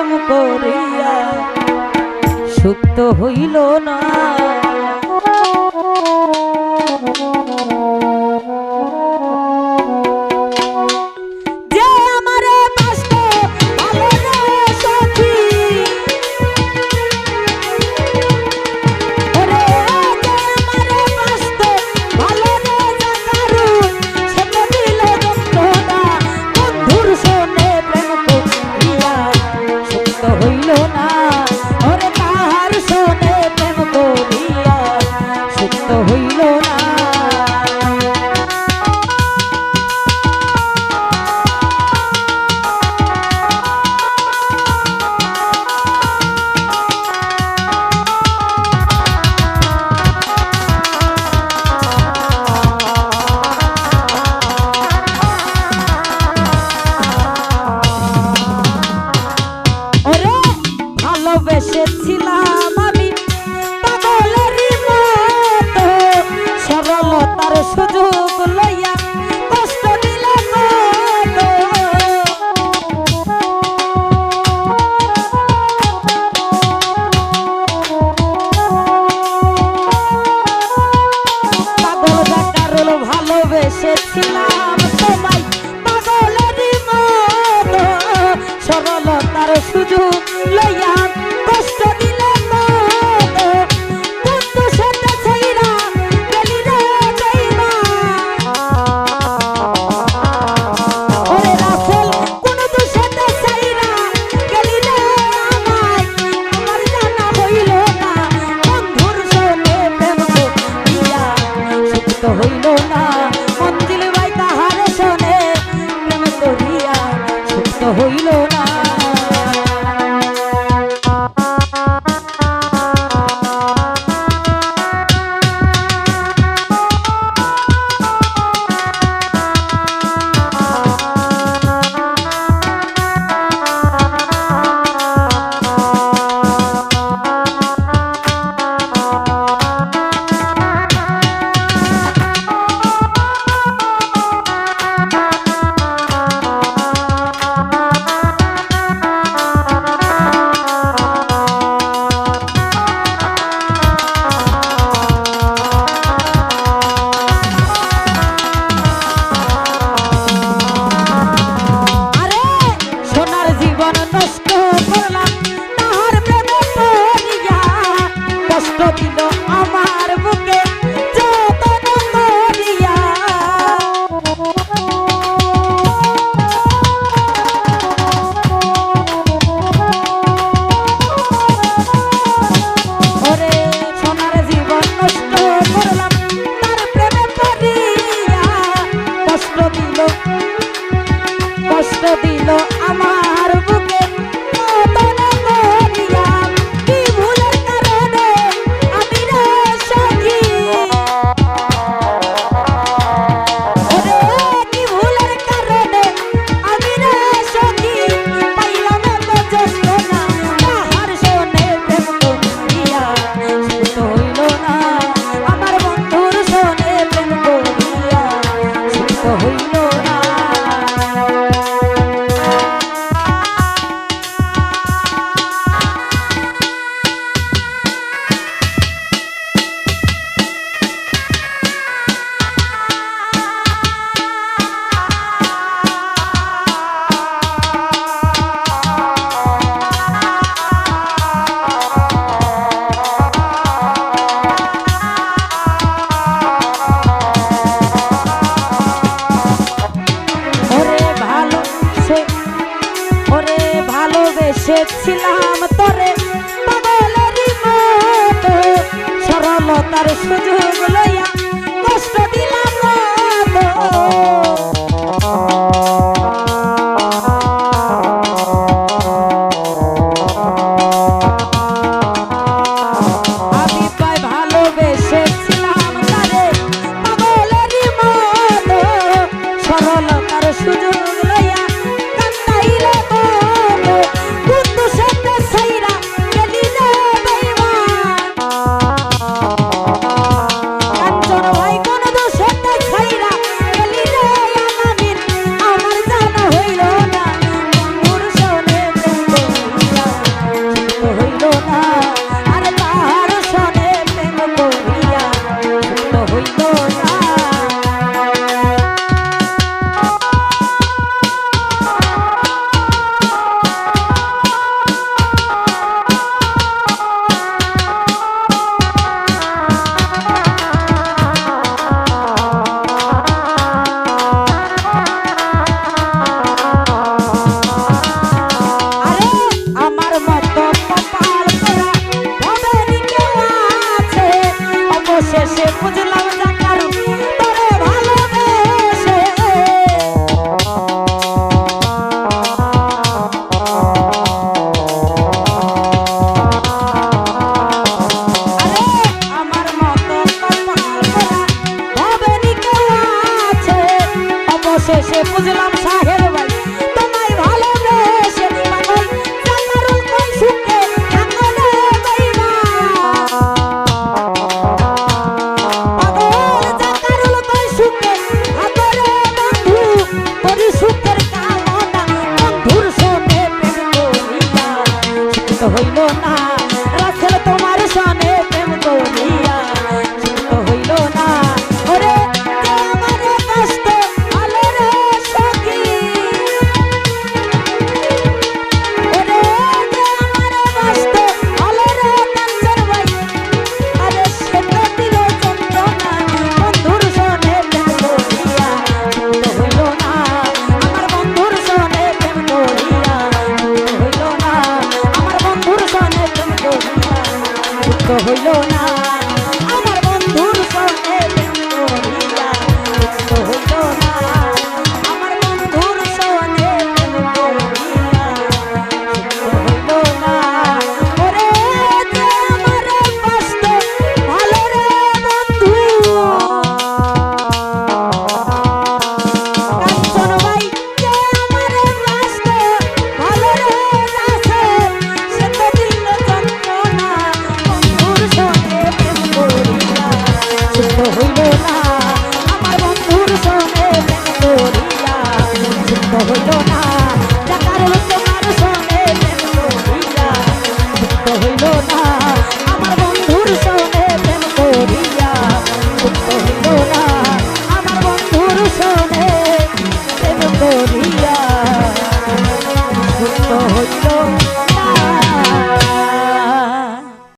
প্রেম করিয়া সুক্ত হইল না। সরলতার সুযোগ লইয়া এসেছিলাম তরে পাগলের মতো। সরলতার সুযোগ লই না। রাসেল তোমার সনে হইল না 나